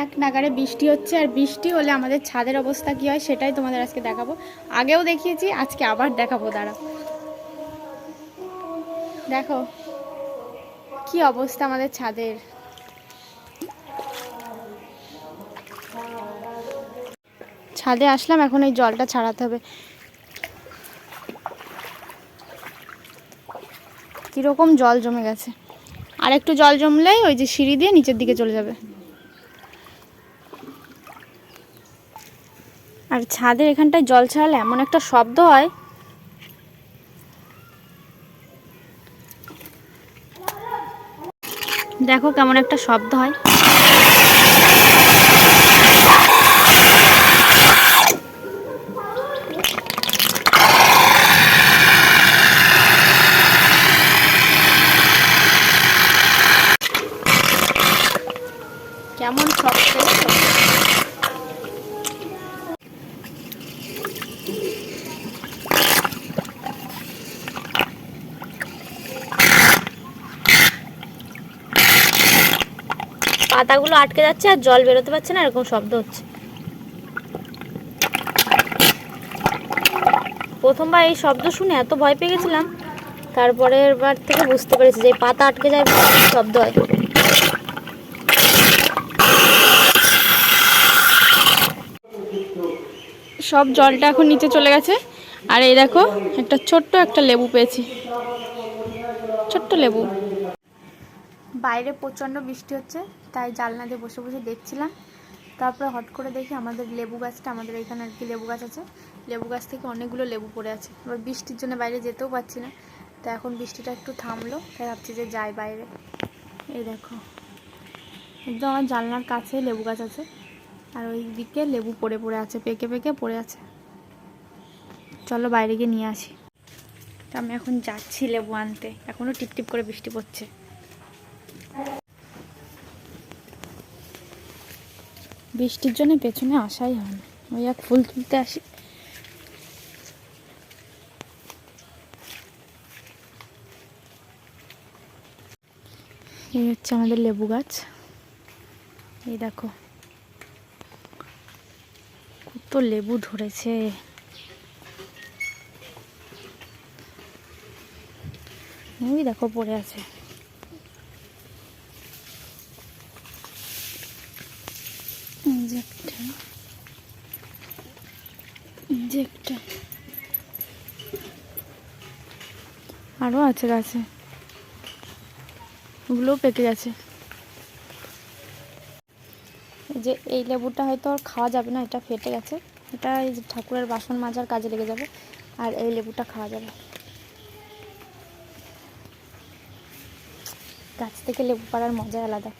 এক নাগারে বৃষ্টি হচ্ছে আর বৃষ্টি হলে আমাদের ছাদের অবস্থা কি হয় সেটাই তোমাদের আজকে দেখাবো। আগেও দেখিয়েছি, আজকে আবার দেখাবো দাঁড়া দেখো, কি অবস্থা আমাদের ছাদের। ছাদে আসলাম, এখন এই জলটা ছাড়াতে হবে। কীরকম জল জমে গেছে। আর একটু জল জমলেই ওই যে সিঁড়ি দিয়ে নিচের দিকে চলে যাবে। আর ছাদের এখানটায় জল ছাড়ালে এমন একটা শব্দ হয়। দেখো কেমন একটা শব্দ হয়। কেমন শব্দ। পাতাগুলো আটকে যাচ্ছে আর জল বেরোতে পারছে না, এরকম শব্দ হচ্ছে। প্রথমবার এই শব্দ শুনে এত ভয় পেয়ে গেছিলাম তারপরের বার থেকে বুঝতে পেরেছি যে পাতা আটকে যায় শব্দ হয়। সব জলটা এখন নিচে চলে গেছে, আর এই দেখো একটা ছোট্ট একটা লেবু পেয়েছি। ছোট্ট লেবু। বাইরে প্রচণ্ড বৃষ্টি হচ্ছে, তাই জানলা দিয়ে বসে বসে দেখছিলাম। তারপরে হট করে দেখি আমাদের লেবু গাছটা, আমাদের এখানে আর কি লেবু গাছ আছে। লেবু গাছ থেকে অনেকগুলো লেবু পড়ে আছে। এবার বৃষ্টির জন্য বাইরে যেতেও পারছি না, তো এখন বৃষ্টিটা একটু থামলো, তাই ভাবছি যে যাই বাইরে। এই দেখো, একদম আমার জানলার কাছে লেবু গাছ আছে, আর ওই দিকে লেবু পড়ে পড়ে আছে, পেকে পেকে পড়ে আছে। চলো বাইরে গিয়ে নিয়ে আসি। তো আমি এখন যাচ্ছি লেবু আনতে এখনও টিপ টিপ করে বৃষ্টি পড়ছে। বৃষ্টির জন্য পেছনে আসাই হয় না। ওই এক ফুল তুলতে আসি। এই হচ্ছে আমাদের লেবু গাছ। এই দেখো। কত লেবু ধরেছে। ওই দেখো পড়ে আছে এই যে একটা। যে একটা। আরও আছে গাছে। ওগুলোও পেকে গেছে। যে এই লেবুটা হয়তো আর খাওয়া যাবে না, এটা ফেটে গেছে। এটা এই ঠাকুরের বাসন মাজার কাজে লেগে যাবে, আর এই লেবুটা খাওয়া যাবে। গাছ থেকে লেবু পাড়ার মজা আলাদা।